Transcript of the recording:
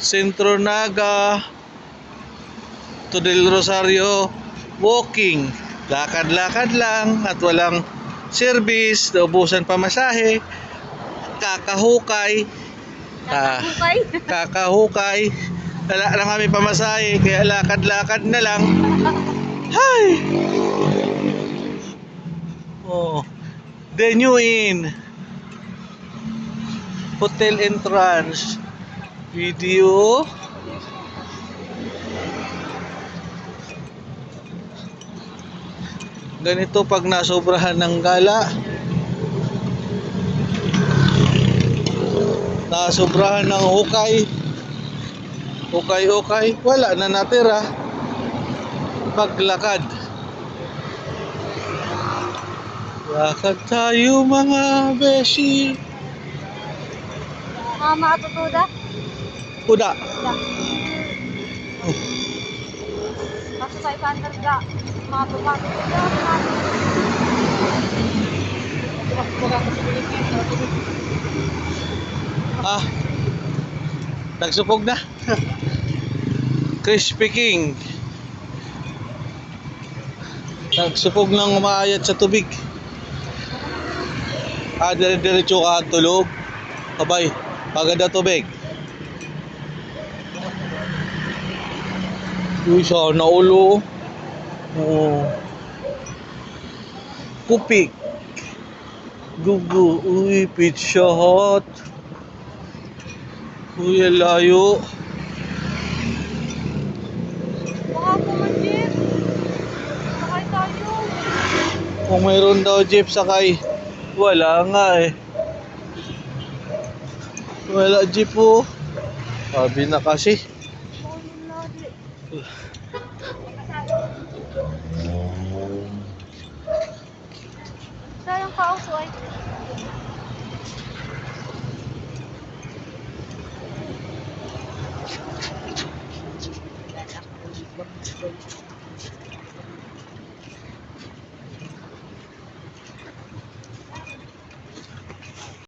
Centro Naga to Del Rosario walking. Lakad-lakad lang at walang service, naubusan pamasahe, kakahukay, ah, Kakahukay. kakahukay. Wala lang kami pamasahe, kaya lakad-lakad na lang. Hay! Oh. The New Inn. Hotel entrance. Video. Ganito pag nasobrahan ng gala. Nasobrahan ng hukay. Hukay-hukay. Wala na natira. Paglakad. Lakad tayo mga beshi. Mama atutuda. Kuda. Kaso sa 500 ga. Mga bumati. Ah. Nagsupog na. Crispy King. Nagsupog ng umaayat sa tubig. Ah, dire-diretso ka tulog. Abay, paganda tubig. Uy, sana ulo. Oo. Kupik. Gugu. Uy, pizza hot. Uy, layo. Baka po man, Jeep. Sakay tayo. Kung mayroon daw jeep sakay, wala nga eh. Wala jeep po. Sabi na kasi. Sayang pa ako, ay.